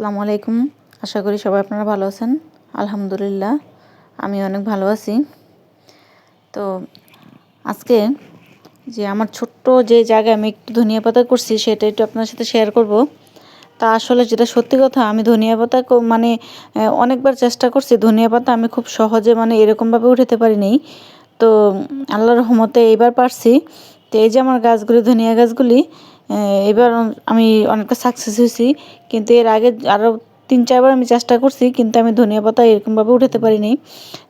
আলাইকুম। আশা করি সবাই আপনারা ভালো আছেন। আলহামদুলিল্লাহ, আমি অনেক ভালো আছি। তো আজকে যে আমার ছোট্ট যে জায়গায় আমি একটু ধনিয়া পাতা করছি, সেটা একটু আপনার সাথে শেয়ার করব। তা আসলে যেটা সত্যি কথা, আমি ধনিয়া পাতা মানে অনেকবার চেষ্টা করছি। ধনিয়া পাতা আমি খুব সহজে মানে এরকমভাবে উঠাতে পারিনি। তো আল্লাহর রহমতে এইবার পারছি। তো এই যে আমার গাছগুলি, ধনিয়া গাছগুলি এবার আমি অনেকটা সাকসেস হয়েছি, কিন্তু এর আগে আরও তিন, চারবার আমি চেষ্টা করছি, কিন্তু আমি ধনিয়া পাতা এরকমভাবে উঠাতে পারিনি।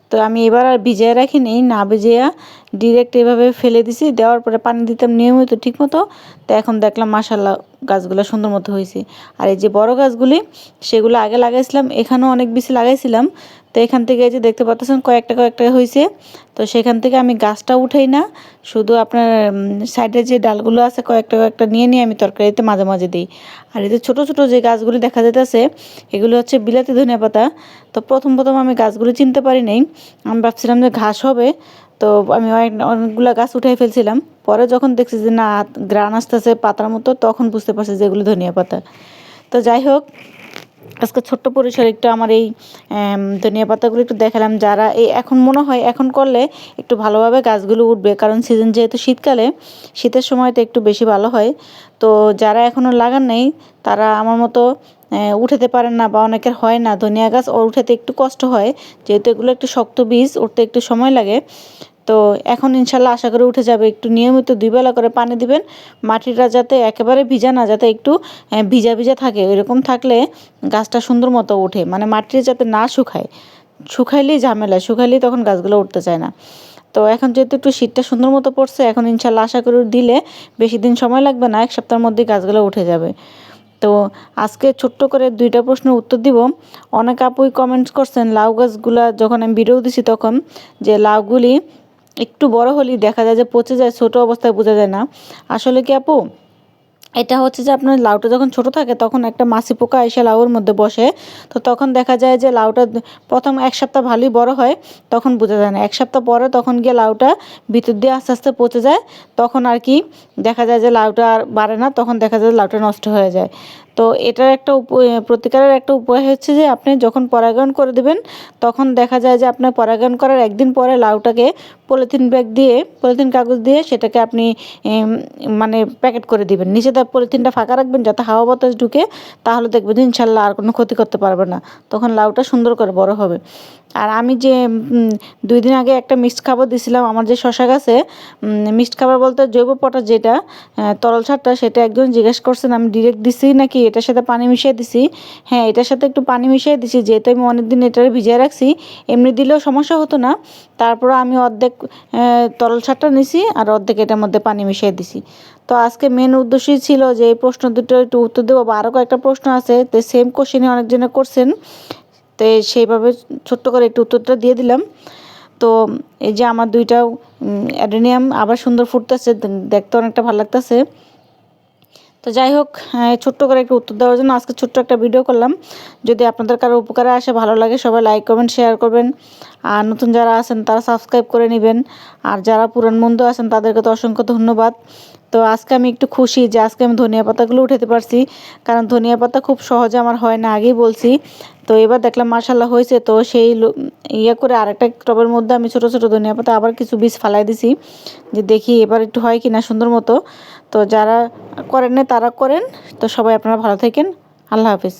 তো আমি এবার আর ভিজিয়ে রাখিনি, না ভিজিয়ে ডিরেক্ট এভাবে ফেলে দিছি, দেওয়ার পরে পানি দিতাম নিয়মিত ঠিক মতো তো এখন দেখলাম মাসাল্লাহ গাছগুলো সুন্দর মতো হয়েছে আর এই যে বড় গাছগুলি, সেগুলো আগে লাগাইছিলাম, এখানেও অনেক বেশি লাগাইছিলাম। তো এখান থেকে যে দেখতে পাচ্ছেন কয়েকটা কয়েকটা হয়েছে তো সেখান থেকে আমি গাছটা উঠাই না, শুধু আপনার সাইডে যে ডালগুলো আছে কয়েকটা কয়েকটা নিয়ে নিয়ে আমি তরকারিতে মাঝে মাঝে দিই। আর এই যে ছোটো ছোটো যে গাছগুলি দেখা যেতেছে এগুলো হচ্ছে বিলাতি ধনিয়া পাতা। তো প্রথম প্রথম আমি গাছগুলো চিনতে পারি নাই। আমি ভাবছিলাম যে ঘাস হবে তো আমি অনেক, অনেকগুলো গাছ উঠাই ফেলছিলাম। পরে যখন দেখছি যে না, গ্রান আসতেছে পাতার মতো, তখন বুঝতে পারছি যে এগুলো ধনিয়া পাতা। তো যাই হোক আজকে ছোট্ট পরিসরে একটু আমার এই ধনিয়া পাতাগুলো একটু দেখালাম। যারা এই এখন মনে হয় এখন করলে একটু ভালোভাবে গাছগুলো উঠবে, কারণ সিজন যেহেতু শীতকালে, শীতের সময়তে একটু বেশি ভালো হয়। তো যারা এখনও লাগান নেই, তারা আমার মতো উঠাতে পারেন না বা অনেকের হয় না। ধনিয়া গাছ ও উঠাতে একটু কষ্ট হয়, যেহেতু এগুলো একটু শক্ত বীজ, উঠতে একটু সময় লাগে। তো এখন ইনশাল্লাহ আশা করে উঠে যাবে। একটু নিয়মিত দুই বেলা করে পানি দিবেন। মাটিটা যাতে একেবারে ভিজা না, যাতে একটু ভিজা ভিজা থাকে। এরকম থাকলে গাছটা সুন্দর মতো ওঠে। মানে মাটির যাতে না শুকায়, শুকাইলেই ঝামেলা। শুকাইলেই তখন গাছগুলো উঠতে চায় না। তো এখন যেহেতু একটু শীতটা সুন্দর মতো পড়ছে, এখন ইনশাল্লাহ আশা করে দিলে বেশি দিন সময় লাগবে না, এক সপ্তাহের মধ্যেই গাছগুলো উঠে যাবে। তো আজকে ছোট্ট করে দুইটা প্রশ্নের উত্তর দিব। অনেক আপুই কমেন্টস করছেন, লাউ গাছগুলা যখন আমি ভিডিও দিছি তখন যে লাউগুলি একটু বড় হলেই দেখা যায় যে পচে যায়, ছোট অবস্থায় বোঝা যায় না। আসলে কি আপু, এটা হচ্ছে যে আপনার লাউটা যখন ছোট থাকে, তখন একটা মাছি পোকা এসে লাউর মধ্যে বসে। তো তখন দেখা যায় যে লাউটা প্রথম এক সপ্তাহ ভালোই বড় হয়, তখন বোঝা যায় না। এক সপ্তাহ পরে তখন গিয়ে লাউটা ভিতর দিয়ে আস্তে আস্তে পচে যায়, তখন আর কি দেখা যায় যে লাউটা আর বাড়ে না, তখন দেখা যায় লাউটা নষ্ট হয়ে যায়। তো এটার একটা প্রতিকারের একটা উপায় হচ্ছে যে আপনি যখন পরাগায়ন করে দেবেন, তখন দেখা যায় যে আপনার পরাগায়ন করার একদিন পরে লাউটাকে পলিথিন ব্যাগ দিয়ে, পলিথিন কাগজ দিয়ে সেটাকে আপনি মানে প্যাকেট করে দিবেন। নিচে তার পলিথিনটা ফাঁকা রাখবেন, যাতে হাওয়া বাতাস ঢুকে, তাহলে দেখবেন ইনশাল্লাহ আর কোনো ক্ষতি করতে পারবে না। তখন লাউটা সুন্দর করে বড় হবে। আর আমি যে দুই দিন আগে একটা মিক্সড খাবার দিছিলাম, আমার যে শশা গাছে মিক্সড খাবার বলতে জৈব পটাশ যেটা তরল সারটা, সেটা একজন জিজ্ঞেস করছেন, আমি ডিরেক্ট দিছি নাকি এটার সাথে পানি মিশিয়ে দিছি? হ্যাঁ এটার সাথে একটু পানি মিশিয়ে দিছি, যেহেতু আমি অনেকদিন এটার ভিজিয়ে রাখছি, এমনি দিলেও সমস্যা হতো না। তারপর আমি অর্ধেক তরল সারটা নিছি আর অর্ধেক এটার মধ্যে পানি মিশিয়ে দিছি। তো আজকে মেন উদ্দেশ্যই ছিল যে, এই প্রশ্ন দুটো একটু উত্তর দেবো বা আরও কয়েকটা প্রশ্ন আছে, তো সেম কোশ্চেনই অনেকজনে করছেন। তো সেইভাবে ছোট্ট করে একটু উত্তরটা দিয়ে দিলাম। তো এই যে আমার দুইটা অ্যাডেনিয়াম আবার সুন্দর ফুটতেছে, দেখতে অনেকটা ভালো লাগতেছে। তো যাই হোক ছোট্ট করে একটু উত্তর দেওয়ার জন্য আজকে ছোট্ট একটা ভিডিও করলাম। যদি আপনাদের কারও উপকারে আসে, ভালো লাগে, সবাই লাইক কমেন্ট শেয়ার করবেন। আর নতুন যারা আছেন, তারা সাবস্ক্রাইব করে নেবেন। আর যারা পুরান বন্ধু আছেন, তাদেরকে তো অসংখ্য ধন্যবাদ। তো আজকে আমি একটু খুশি যে আজকে আমি ধনিয়া পাতাগুলো উঠাতে পারছি। কারণ ধনিয়া পাতা খুব সহজে আমার হয় না, আগেই বলছি। তো এবার দেখলাম মার্শাল্লাহ হয়েছে। তো সেই ইয়ে করে আরেকটা টবের মধ্যে আমি ছোটো ছোটো ধনিয়া পাতা আবার কিছু বীজ ফালাই দিছি। যে দেখি এবার একটু হয় কি না সুন্দর মতো। তো যারা করেন তারা করেন। তো সবাই আপনারা ভালো থাকেন। আল্লাহ হাফিজ।